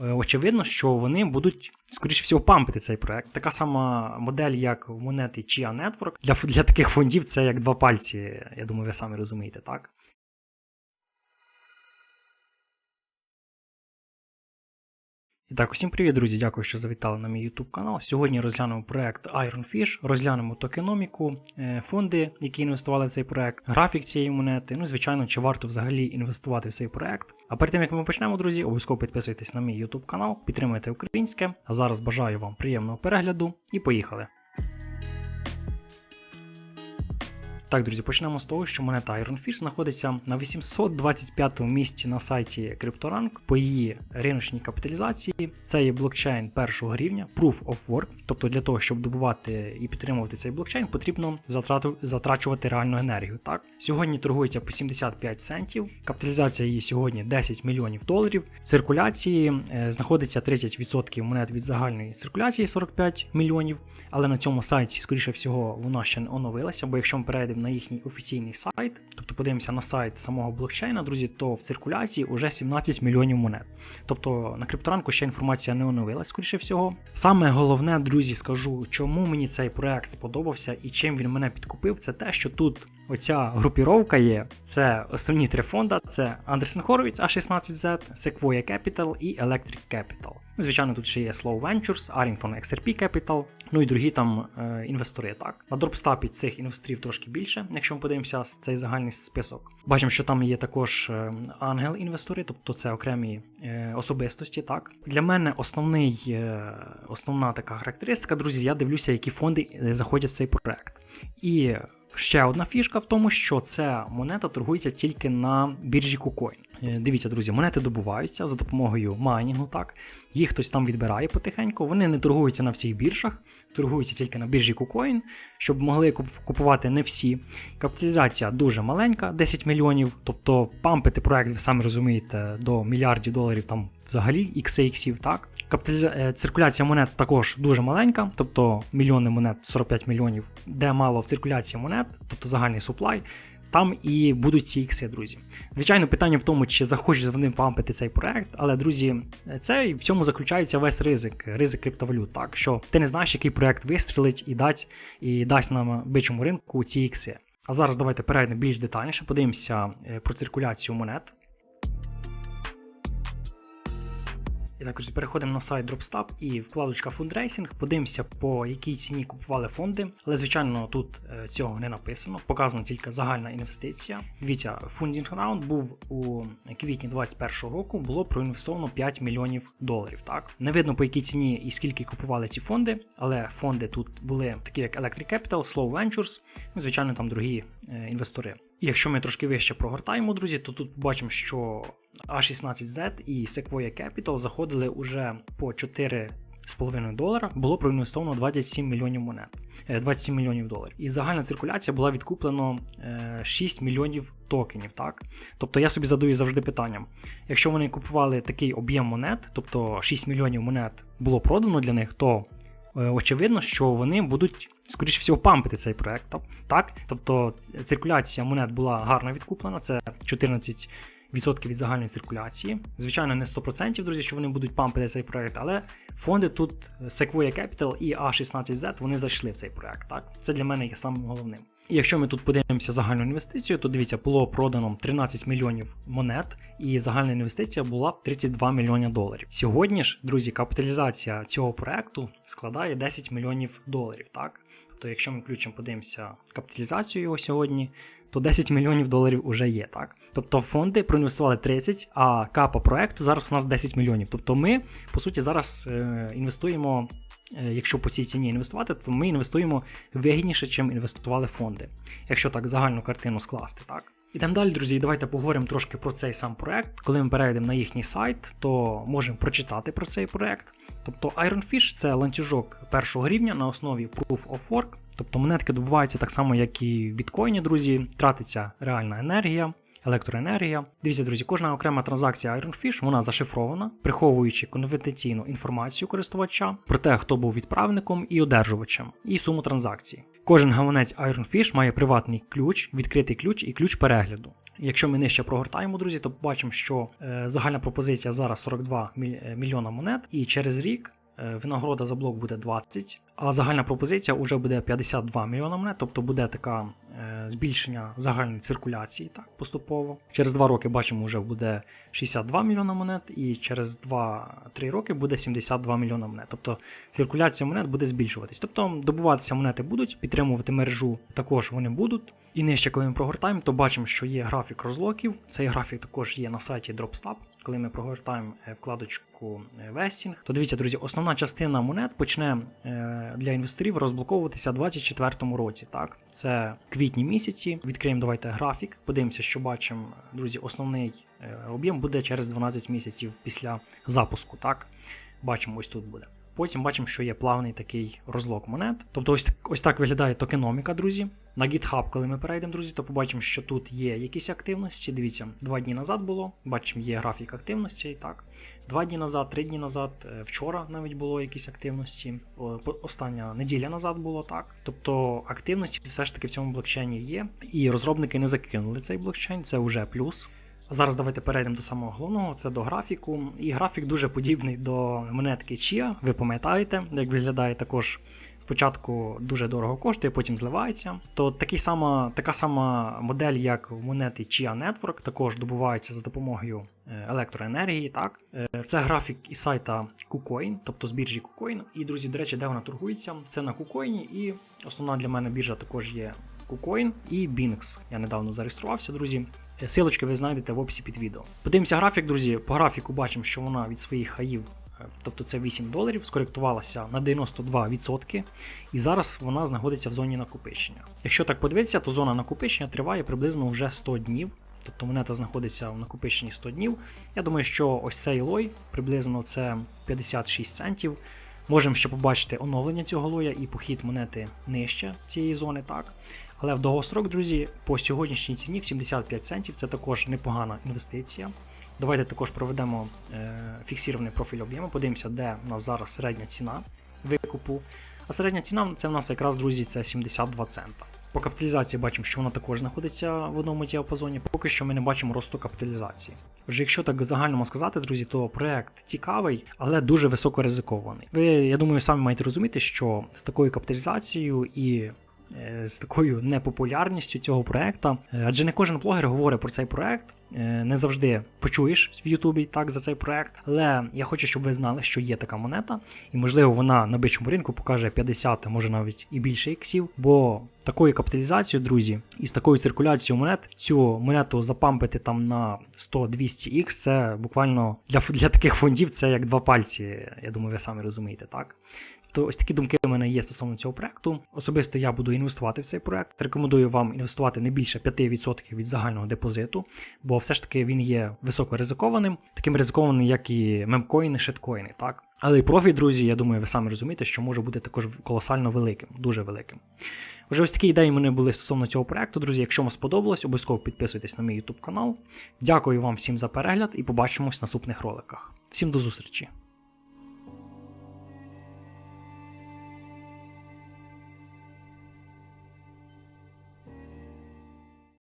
е, очевидно, що вони будуть, скоріше всього, пампити цей проект. Така сама модель, як монети Chia Network. Для, для таких фондів це як два пальці. Я думаю, ви самі розумієте, так? Так, усім привіт, друзі! Дякую, що завітали на мій YouTube канал. Сьогодні розглянемо проект IronFish, розглянемо токеноміку, е, фонди, які інвестували в цей проект, графік цієї монети. Ну звичайно, чи варто взагалі інвестувати в цей проект. А перед тим як ми почнемо, друзі, обов'язково підписуйтесь на мій YouTube канал, підтримуйте українське. А зараз бажаю вам приємного перегляду і поїхали. Так, друзі, почнемо з того, що монета Iron Fish знаходиться на 825 місці на сайті CryptoRank по її риночній капіталізації. Це є блокчейн першого рівня, Proof of Work. Тобто для того, щоб добувати і підтримувати цей блокчейн, потрібно затрачувати реальну енергію. Так, сьогодні торгується по 75 центів. Капіталізація її сьогодні 10 мільйонів доларів. В циркуляції е, знаходиться 30% монет від загальної циркуляції 45 мільйонів. Але на цьому сайті, скоріше всього, вона ще не оновилася, бо якщо ми перейдемо на їхній офіційний сайт, тобто подивимося на сайт самого блокчейна, друзі, то в циркуляції вже 17 мільйонів монет. Тобто на крипторанку ще інформація не оновилась, скоріше всього. Саме головне, друзі, скажу, чому мені цей проект сподобався і чим він мене підкупив, це те, що тут оця групіровка є. Це основні три фонда: це Anderson Horowitz A16Z, Sequoia Capital і Electric Capital. Звичайно, тут ще є Slow Ventures, Arrington XRP Capital, ну і другі там е, інвестори. Так на дропстапі цих інвесторів трошки більше, якщо ми подивимося цей загальний список. Бачимо, що там є також ангел інвестори, тобто це окремі е, особистості. Так для мене основний, е, основна така характеристика, друзі. Я дивлюся, які фонди е, заходять в цей проект. І Ще одна фішка в тому, що ця монета торгується тільки на біржі KuCoin. Е, Дивіться, друзі, монети добуваються за допомогою майнінгу, так. Їх хтось там відбирає потихеньку. Вони не торгуються на всіх біржах, торгуються тільки на біржі KuCoin, щоб могли купувати не всі. Капіталізація дуже маленька, 10 мільйонів. Тобто пампити проект, ви самі розумієте, до мільярдів доларів там взагалі XAX, так. Капіталіза... е, Циркуляція монет також дуже маленька, тобто мільйони монет 45 мільйонів, де мало в циркуляції монет, тобто загальний суплай. Там і будуть ці ікси, друзі. Звичайно, питання в тому, чи захочуть вони пампити цей проект, але, друзі, це в цьому заключається весь ризик, ризик криптовалют. Так що ти не знаєш, який проект вистрілить і дасть, і дасть нам бичому ринку ці ікси. А зараз давайте перейдемо більш детальніше, подивимося е, про циркуляцію монет. І також переходимо на сайт Dropstop і вкладочка Fundraising, подивимося, по якій ціні купували фонди. Але, звичайно, тут е, цього не написано. Показана тільки загальна інвестиція. Дивіться, фундінг раунд був у квітні 2021 року, було проінвестовано 5 мільйонів доларів. Так не видно по якій ціні і скільки купували ці фонди, але фонди тут були такі, як Electric Capital, Slow Ventures, ну, звичайно, там другі е, інвестори. Якщо ми трошки вище прогортаємо, друзі, то тут побачимо, що A16Z і Sequoia Capital заходили уже по 4,5 долара, було проінвестовано 27 мільйонів монет, е, 27 мільйонів доларів. І загальна циркуляція була відкуплено е, 6 мільйонів токенів. Так? Тобто я собі задаю завжди питанням: якщо вони купували такий об'єм монет, тобто 6 мільйонів монет було продано для них, то е, очевидно, що вони будуть. Скоріше всього, пампити цей проект. Так? Тобто циркуляція монет була гарно відкуплена, це 14 відсотків від загальної циркуляції. Звичайно, не 100%, друзі, що вони будуть пампити цей проект, але фонди тут е, Sequoia Capital і A16Z вони зайшли в цей проект. Так? Це для мене є самим головним. Якщо ми тут подивимося загальну інвестицію, то дивіться, було продано 13 мільйонів монет, і загальна інвестиція була 32 мільйони доларів. Сьогодні ж, друзі, капіталізація цього проекту складає 10 мільйонів доларів. Так? Тобто, якщо ми включимо, подивимося капіталізацію його сьогодні, то 10 мільйонів доларів уже є, так? Тобто фонди проінвестували 30, а капа проекту зараз у нас 10 мільйонів. Тобто ми, по суті, зараз е, інвестуємо, е, якщо по цій ціні інвестувати, то ми інвестуємо вигідніше, чим інвестували фонди. Якщо так загальну картину скласти, так? Ідемо далі, друзі, давайте поговоримо трошки про цей сам проект. Коли ми перейдемо на їхній сайт, то можемо прочитати про цей проект. Тобто Ironfish це ланцюжок першого рівня на основі Proof of Work. Тобто монетки добуваються так само, як і в біткоїні, друзі, тратиться реальна енергія. Електроенергія. Дивіться, друзі, кожна окрема транзакція Ironfish вона зашифрована, приховуючи конфіденційну інформацію користувача про те, хто був відправником і одержувачем, і суму транзакції. Кожен гаманець Ironfish має приватний ключ, відкритий ключ і ключ перегляду. Якщо ми нижче прогортаємо, друзі, то побачимо, що е, загальна пропозиція зараз 42 е, мільйона монет, і через рік е, винагорода за блок буде 20, а загальна пропозиція вже буде 52 мільйона монет, тобто буде така е, збільшення загальної циркуляції так, поступово. Через 2 роки бачимо, вже буде 62 мільйона монет, і через 2-3 роки буде 72 мільйона монет. Тобто циркуляція монет буде збільшуватись. Тобто добуватися монети будуть, підтримувати мережу також вони будуть. І нижче, коли ми прогортаємо, то бачимо, що є графік розлоків. Цей графік також є на сайті DropStab. Коли ми прогортаємо е, вкладочку е, Vesting, то дивіться, друзі, основна частина монет почне е, для інвесторів розблоковуватися у 2024 році. Так, це квітні місяці. Відкриємо давайте графік. Подивимося, що бачимо, друзі. Основний е, об'єм буде через 12 місяців після запуску. Так, бачимо, ось тут буде. Потім бачимо, що є плавний такий розлок монет. Тобто, ось, ось так виглядає токеноміка, друзі. На GitHub, коли ми перейдемо, друзі, то побачимо, що тут є якісь активності. Дивіться, два дні назад було. Бачимо, є графік активності. і Так, два дні назад, три дні назад, е, вчора навіть було якісь активності. Остання неділя назад було так. Тобто активності все ж таки в цьому блокчейні є. І розробники не закинули цей блокчейн, це вже плюс. Зараз давайте перейдемо до самого головного, це до графіку. І графік дуже подібний до монетки Chia. Ви пам'ятаєте, як виглядає також. Спочатку дуже дорого коштує, потім зливається. То такий сама, така сама модель, як в монети Chia Network, також добувається за допомогою е, електроенергії. Так? Е, Це графік із сайта KuCoin, тобто з біржі KuCoin. І, друзі, до речі, де вона торгується? Це на KuCoin, і основна для мене біржа також є KuCoin і Binx. Я недавно зареєструвався, друзі. Е, Силочки ви знайдете в описі під відео. Подивимося графік, друзі. По графіку бачимо, що вона від своїх хаїв, е, тобто це 8 доларів, скоректувалася на 92%, і зараз вона знаходиться в зоні накопичення. Якщо так подивитися, то зона накопичення триває приблизно вже 100 днів. Тобто монета знаходиться в накопиченні 100 днів. Я думаю, що ось цей лой приблизно це 56 центів. Можемо ще побачити оновлення цього лоя і похід монети нижче цієї зони, так. Але в довгострок, друзі, по сьогоднішній ціні в 75 центів це також непогана інвестиція. Давайте також проведемо е, фіксований профіль об'єму, подивимося, де у нас зараз середня ціна викупу. А середня ціна це в нас якраз, друзі, це 72 цента. По капіталізації бачимо, що вона також знаходиться в одному діапазоні. Поки що ми не бачимо росту капіталізації. Отже, якщо так загальному сказати, друзі, то проект цікавий, але дуже високо ризикований. Ви, я думаю, самі маєте розуміти, що з такою капіталізацією і з такою непопулярністю цього проекту, е, адже не кожен блогер говорить про цей проект. е, Не завжди почуєш в Ютубі так за цей проект, але я хочу, щоб ви знали, що є така монета, і можливо вона на бичому ринку покаже 50, може навіть і більше іксів. Бо такою капіталізацією, друзі, і з такою циркуляцією монет, цю монету запампити там на 100-200 ікс, це буквально для, для таких фондів це як два пальці. Я думаю, ви самі розумієте, так? То ось такі думки в мене є стосовно цього проекту. Особисто я буду інвестувати в цей проект. Рекомендую вам інвестувати не більше 5% від загального депозиту, бо все ж таки він є високо ризикованим, таким ризикованим, як і мемкоїни, шиткоїни, так. Але і профіт, друзі, я думаю, ви самі розумієте, що може бути також колосально великим, дуже великим. Отже, ось такі ідеї в мене були стосовно цього проекту. Друзі, якщо вам сподобалось, обов'язково підписуйтесь на мій YouTube канал. Дякую вам всім за перегляд і побачимось в наступних роликах. Всім до зустрічі!